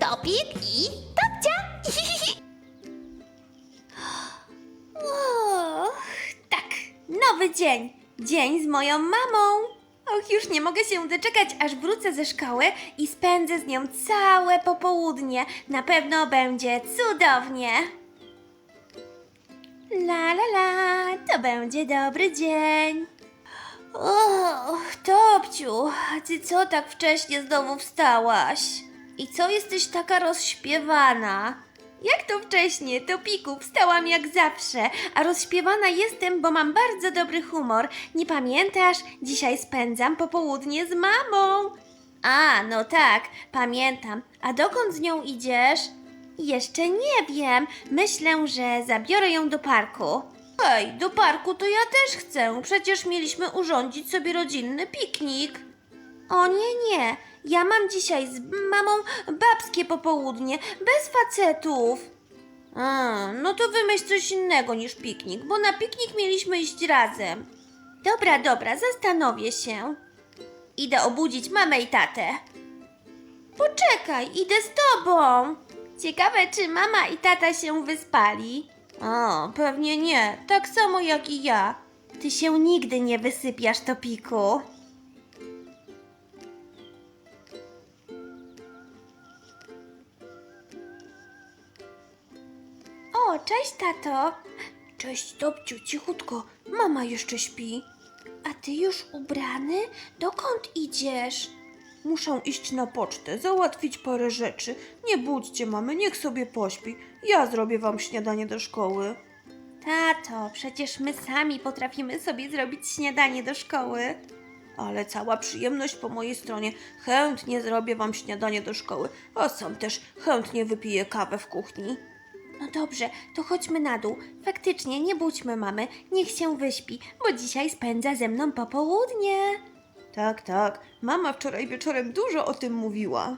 Topik i Topcia. Och, tak, nowy dzień. Dzień z moją mamą. Och, już nie mogę się doczekać, aż wrócę ze szkoły i spędzę z nią całe popołudnie. Na pewno będzie cudownie. La la la, to będzie dobry dzień. O, Topciu, ty co tak wcześnie znowu wstałaś? I co jesteś taka rozśpiewana? Jak to wcześnie, Topiku, wstałam jak zawsze, a rozśpiewana jestem, bo mam bardzo dobry humor. Nie pamiętasz? Dzisiaj spędzam popołudnie z mamą. A, no tak, pamiętam. A dokąd z nią idziesz? Jeszcze nie wiem. Myślę, że zabiorę ją do parku. Hej, do parku to ja też chcę. Przecież mieliśmy urządzić sobie rodzinny piknik. O nie, nie. Ja mam dzisiaj z mamą babskie popołudnie, bez facetów. A, no to wymyśl coś innego niż piknik, bo na piknik mieliśmy iść razem. Dobra, dobra, zastanowię się. Idę obudzić mamę i tatę. Poczekaj, idę z tobą. Ciekawe, czy mama i tata się wyspali. O, pewnie nie. Tak samo jak i ja. Ty się nigdy nie wysypiasz, Topiku. O, cześć, tato. Cześć, Topciu, cichutko. Mama jeszcze śpi. A ty już ubrany? Dokąd idziesz? Muszę iść na pocztę, załatwić parę rzeczy. Nie budźcie mamy, niech sobie pośpi. Ja zrobię wam śniadanie do szkoły. Tato, przecież my sami potrafimy sobie zrobić śniadanie do szkoły. Ale cała przyjemność po mojej stronie. Chętnie zrobię wam śniadanie do szkoły, a sam też chętnie wypiję kawę w kuchni. No dobrze, to chodźmy na dół. Faktycznie, nie budźmy mamy, niech się wyśpi, bo dzisiaj spędza ze mną popołudnie. Tak, tak. Mama wczoraj wieczorem dużo o tym mówiła.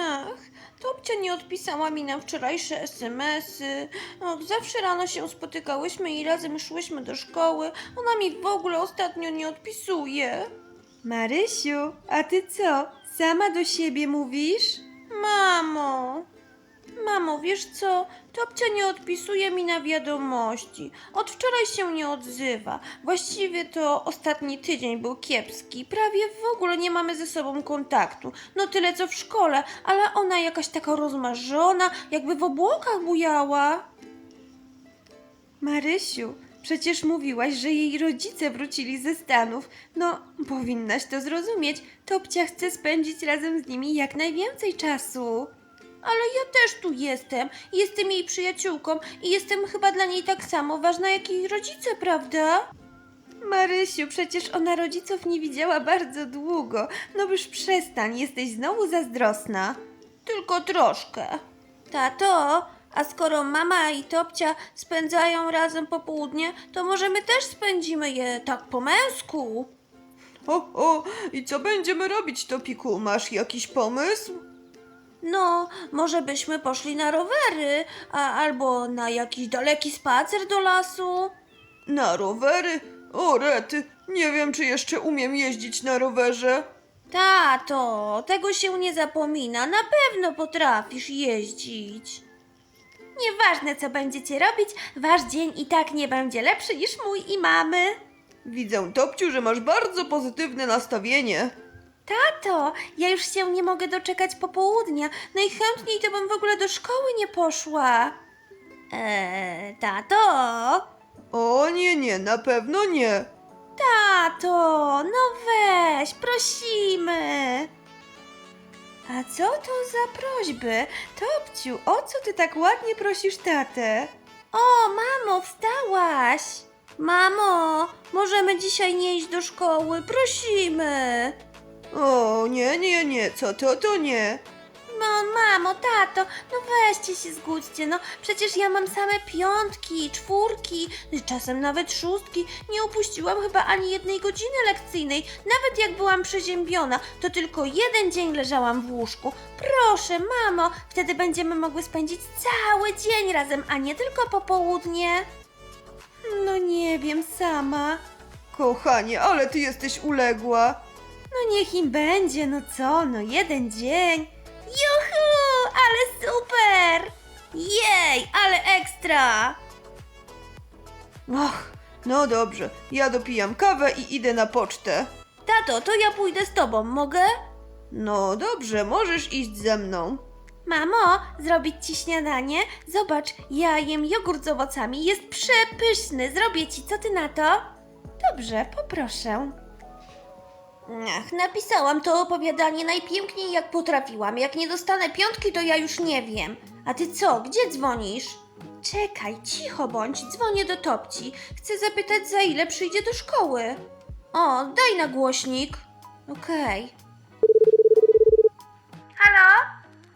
Ach, Topcia nie odpisała mi na wczorajsze SMS-y. Och, zawsze rano się spotykałyśmy i razem szłyśmy do szkoły. Ona mi w ogóle ostatnio nie odpisuje. Marysiu, a ty co? Sama do siebie mówisz? Mamo. Mamo, wiesz co? Topcia nie odpisuje mi na wiadomości. Od wczoraj się nie odzywa. Właściwie to ostatni tydzień był kiepski. Prawie w ogóle nie mamy ze sobą kontaktu. No tyle co w szkole, ale ona jakaś taka rozmarzona, jakby w obłokach bujała. Marysiu, przecież mówiłaś, że jej rodzice wrócili ze Stanów. No, powinnaś to zrozumieć. Topcia chce spędzić razem z nimi jak najwięcej czasu. Ale ja też tu jestem. Jestem jej przyjaciółką i jestem chyba dla niej tak samo ważna jak jej rodzice, prawda? Marysiu, przecież ona rodziców nie widziała bardzo długo. No już przestań, jesteś znowu zazdrosna. Tylko troszkę. Tato, a skoro mama i Topcia spędzają razem popołudnie, to może my też spędzimy je tak po męsku. O, o, i co będziemy robić, Topiku? Masz jakiś pomysł? No, może byśmy poszli na rowery, a, albo na jakiś daleki spacer do lasu. Na rowery? O, rety, nie wiem, czy jeszcze umiem jeździć na rowerze. Tato, tego się nie zapomina, na pewno potrafisz jeździć. Nieważne, co będziecie robić, wasz dzień i tak nie będzie lepszy niż mój i mamy. Widzę, Topciu, że masz bardzo pozytywne nastawienie. Tato, ja już się nie mogę doczekać popołudnia. Najchętniej to bym w ogóle do szkoły nie poszła. Eee, tato? O nie, nie, na pewno nie. Tato, no weź, prosimy. A co to za prośby? Topciu, o co ty tak ładnie prosisz tatę? O, mamo, wstałaś. Mamo, możemy dzisiaj nie iść do szkoły, prosimy. O, nie, nie, nie, co to, to nie. No, mamo, tato, no weźcie się zgódźcie, no przecież ja mam same piątki, czwórki, czasem nawet szóstki. Nie upuściłam chyba ani jednej godziny lekcyjnej, nawet jak byłam przeziębiona, to tylko jeden dzień leżałam w łóżku. Proszę, mamo, wtedy będziemy mogły spędzić cały dzień razem, a nie tylko popołudnie. No nie wiem sama. Kochanie, ale ty jesteś uległa. No niech im będzie, no co, no jeden dzień. Juhu, ale super! Jej, ale ekstra! Och, no dobrze, ja dopijam kawę i idę na pocztę. Tato, to ja pójdę z tobą, mogę? No dobrze, możesz iść ze mną. Mamo, zrobić ci śniadanie? Zobacz, ja jem jogurt z owocami, jest przepyszny. Zrobię ci, co ty na to? Dobrze, poproszę. Ach, napisałam to opowiadanie najpiękniej jak potrafiłam. Jak nie dostanę piątki, to ja już nie wiem. A ty co, gdzie dzwonisz? Czekaj, cicho bądź, dzwonię do Topci. Chcę zapytać, za ile przyjdzie do szkoły. O, daj na głośnik. Okej. Halo?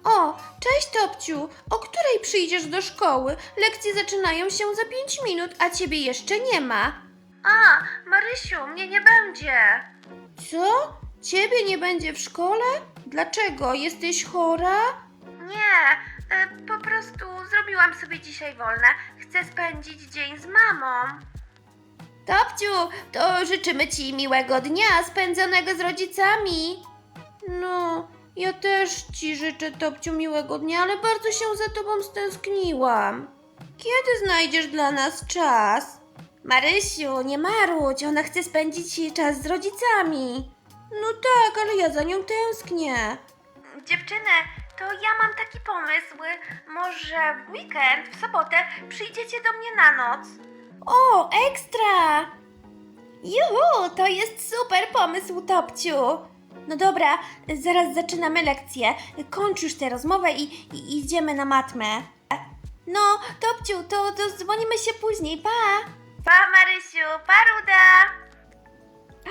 O, cześć Topciu. O której przyjdziesz do szkoły? Lekcje zaczynają się za pięć minut, a ciebie jeszcze nie ma. A, Marysiu, mnie nie będzie. Co? Ciebie nie będzie w szkole? Dlaczego? Jesteś chora? Nie, po prostu zrobiłam sobie dzisiaj wolne. Chcę spędzić dzień z mamą. Topciu, to życzymy Ci miłego dnia spędzonego z rodzicami. No, ja też Ci życzę, Topciu, miłego dnia, ale bardzo się za Tobą stęskniłam. Kiedy znajdziesz dla nas czas? Marysiu, nie marudź, ona chce spędzić czas z rodzicami. No tak, ale ja za nią tęsknię. Dziewczyny, to ja mam taki pomysł. Może w weekend, w sobotę przyjdziecie do mnie na noc. O, ekstra! Juhu, to jest super pomysł, Topciu. No dobra, zaraz zaczynamy lekcję. Kończ już tę rozmowę i, i idziemy na matmę. No, Topciu, to, to dzwonimy się później, pa! Pa, Marysiu, pa, Ruda!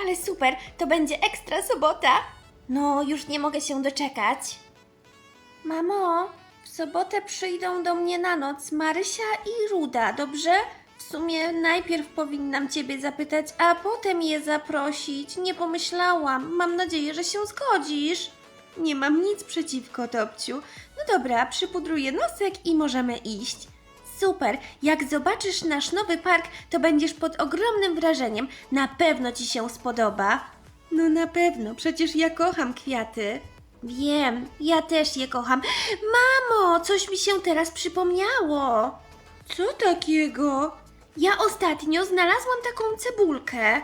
Ale super, to będzie ekstra sobota. No, już nie mogę się doczekać. Mamo, w sobotę przyjdą do mnie na noc Marysia i Ruda, dobrze? W sumie najpierw powinnam Ciebie zapytać, a potem je zaprosić. Nie pomyślałam. Mam nadzieję, że się zgodzisz. Nie mam nic przeciwko, Topciu. No dobra, przypudruję nosek i możemy iść. Super! Jak zobaczysz nasz nowy park, to będziesz pod ogromnym wrażeniem. Na pewno Ci się spodoba. No na pewno, przecież ja kocham kwiaty. Wiem, ja też je kocham. Mamo, coś mi się teraz przypomniało. Co takiego? Ja ostatnio znalazłam taką cebulkę.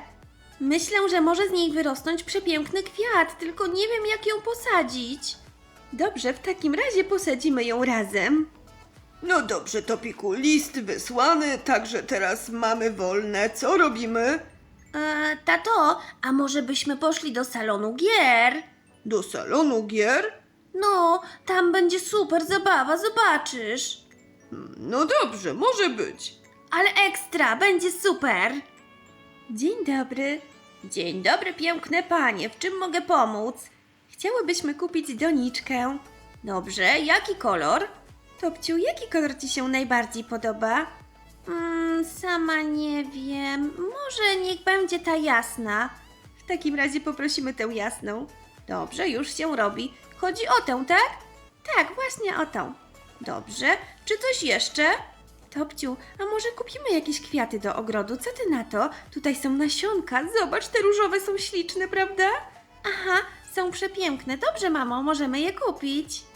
Myślę, że może z niej wyrosnąć przepiękny kwiat, tylko nie wiem jak ją posadzić. Dobrze, w takim razie posadzimy ją razem. No dobrze, Topiku, list wysłany, także teraz mamy wolne. Co robimy? E, tato, a może byśmy poszli do salonu gier? Do salonu gier? No, tam będzie super zabawa, zobaczysz. No dobrze, może być. Ale ekstra, będzie super. Dzień dobry. Dzień dobry, piękne panie. W czym mogę pomóc? Chciałybyśmy kupić doniczkę. Dobrze, jaki kolor? Topciu, jaki kolor ci się najbardziej podoba? Mm, sama nie wiem. Może niech będzie ta jasna. W takim razie poprosimy tę jasną. Dobrze, już się robi. Chodzi o tę, tak? Tak, właśnie o tą. Dobrze. Czy coś jeszcze? Topciu, a może kupimy jakieś kwiaty do ogrodu? Co ty na to? Tutaj są nasionka. Zobacz, te różowe są śliczne, prawda? Aha, są przepiękne. Dobrze, mamo, możemy je kupić.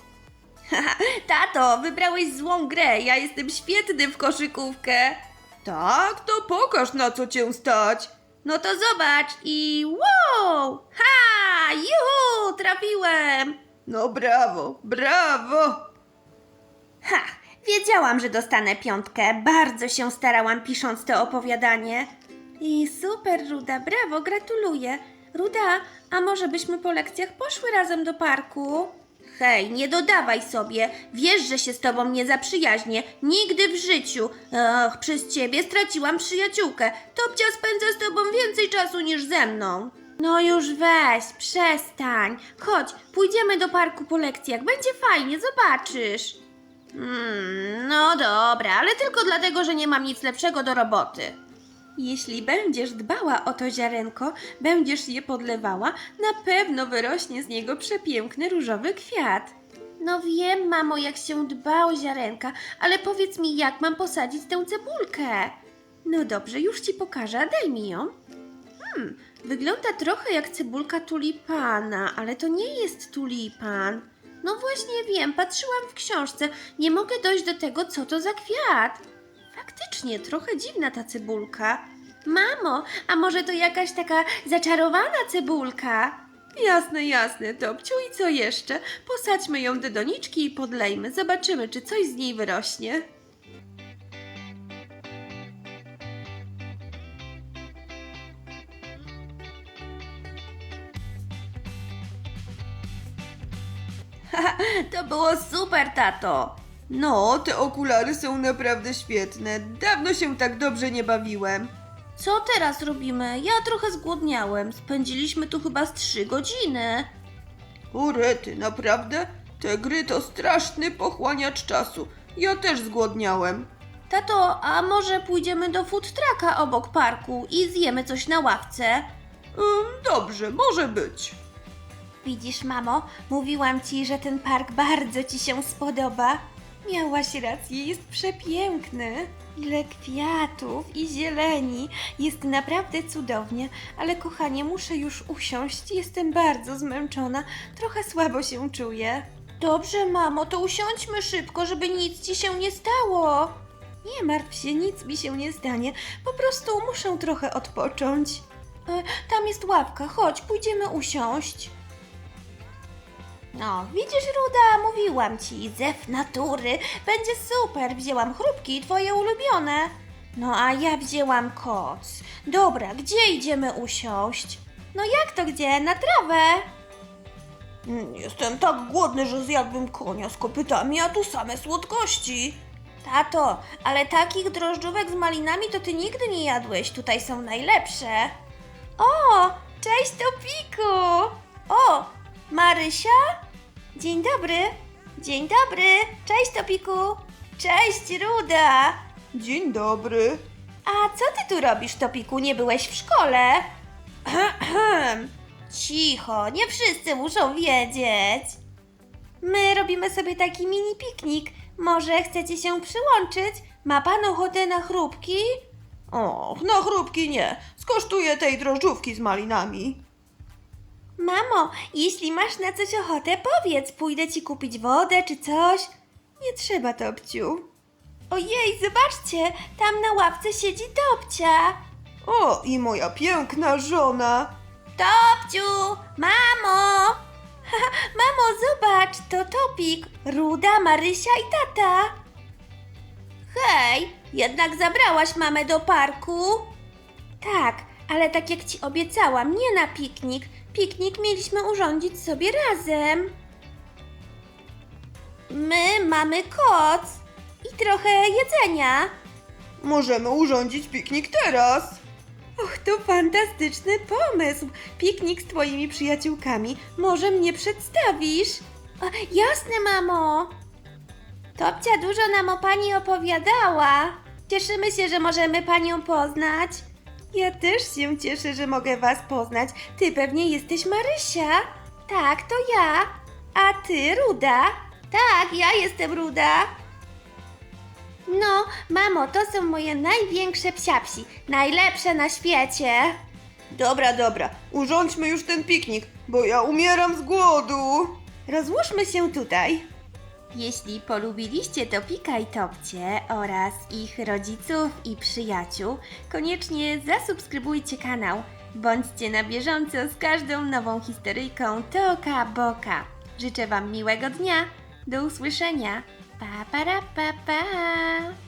Tato, wybrałeś złą grę. Ja jestem świetny w koszykówkę. Tak, to pokaż na co cię stać. No to zobacz i wow! Ha! Juhu! Trafiłem! No brawo, brawo. Ha! Wiedziałam, że dostanę piątkę. Bardzo się starałam pisząc to opowiadanie. I super, Ruda, brawo, gratuluję. Ruda, a może byśmy po lekcjach poszły razem do parku? Hej, nie dodawaj sobie. Wiesz, że się z tobą nie zaprzyjaźnię. Nigdy w życiu. Ach, przez ciebie straciłam przyjaciółkę. Topcia spędza z tobą więcej czasu niż ze mną. No już weź, przestań. Chodź, pójdziemy do parku po lekcjach. Będzie fajnie, zobaczysz. Hmm, no dobra, ale tylko dlatego, że nie mam nic lepszego do roboty. Jeśli będziesz dbała o to ziarenko, będziesz je podlewała, na pewno wyrośnie z niego przepiękny różowy kwiat. No wiem, mamo, jak się dba o ziarenka, ale powiedz mi, jak mam posadzić tę cebulkę? No dobrze, już ci pokażę, daj mi ją. Hmm, wygląda trochę jak cebulka tulipana, ale to nie jest tulipan. No właśnie wiem, patrzyłam w książce. Nie mogę dojść do tego, co to za kwiat. Faktycznie, trochę dziwna ta cebulka. Mamo, a może to jakaś taka zaczarowana cebulka? Jasne, jasne, Topciu. I co jeszcze? Posadźmy ją do doniczki i podlejmy. Zobaczymy, czy coś z niej wyrośnie. To było super, tato. No, te okulary są naprawdę świetne. Dawno się tak dobrze nie bawiłem. Co teraz robimy? Ja trochę zgłodniałem. Spędziliśmy tu chyba z trzy godziny. O rety, naprawdę? Te gry to straszny pochłaniacz czasu. Ja też zgłodniałem. Tato, a może pójdziemy do food trucka obok parku i zjemy coś na ławce? Ym, dobrze, może być. Widzisz, mamo, mówiłam ci, że ten park bardzo ci się spodoba. Miałaś rację, jest przepiękny. Ile kwiatów i zieleni. Jest naprawdę cudownie, ale kochanie, muszę już usiąść. Jestem bardzo zmęczona. Trochę słabo się czuję. Dobrze, mamo, to usiądźmy szybko, żeby nic ci się nie stało. Nie martw się, nic mi się nie stanie. Po prostu muszę trochę odpocząć. E, tam jest ławka, chodź, pójdziemy usiąść. No, widzisz, Ruda, mówiłam ci, zew natury, będzie super. Wzięłam chrupki, twoje ulubione. No, a ja wzięłam koc. Dobra, gdzie idziemy usiąść? No jak to gdzie? Na trawę. Mm, Jestem tak głodny, że zjadłbym konia z kopytami, a tu same słodkości. Tato, ale takich drożdżówek z malinami to ty nigdy nie jadłeś. Tutaj są najlepsze. O, cześć Topiku! O, Marysia? Dzień dobry. Dzień dobry. Cześć Topiku. Cześć Ruda. Dzień dobry. A co ty tu robisz, Topiku? Nie byłeś w szkole? Cicho, nie wszyscy muszą wiedzieć. My robimy sobie taki mini piknik. Może chcecie się przyłączyć? Ma pan ochotę na chrupki? Och, na chrupki nie. Skosztuję tej drożdżówki z malinami. Mamo, jeśli masz na coś ochotę, powiedz, pójdę ci kupić wodę czy coś. Nie trzeba, Topciu. Ojej, zobaczcie, tam na ławce siedzi Topcia. O, i moja piękna żona. Topciu, mamo! mamo, zobacz, to Topik, Ruda, Marysia i tata. Hej, jednak zabrałaś mamę do parku? Tak, ale tak jak ci obiecałam, nie na piknik. Piknik mieliśmy urządzić sobie razem. My mamy koc i trochę jedzenia. Możemy urządzić piknik teraz. Och, to fantastyczny pomysł. Piknik z twoimi przyjaciółkami. Może mnie przedstawisz? O, jasne, mamo. Topcia dużo nam o pani opowiadała. Cieszymy się, że możemy panią poznać. Ja też się cieszę, że mogę was poznać. Ty pewnie jesteś Marysia. Tak, to ja. A ty, Ruda. Tak, ja jestem Ruda. No, mamo, to są moje największe psiapsi, najlepsze na świecie. Dobra, dobra. Urządźmy już ten piknik, bo ja umieram z głodu. Rozłóżmy się tutaj. Jeśli polubiliście Topika i Topcie oraz ich rodziców i przyjaciół, koniecznie zasubskrybujcie kanał. Bądźcie na bieżąco z każdą nową historyjką Toka Boka. Życzę Wam miłego dnia. Do usłyszenia. Pa, para, pa, pa.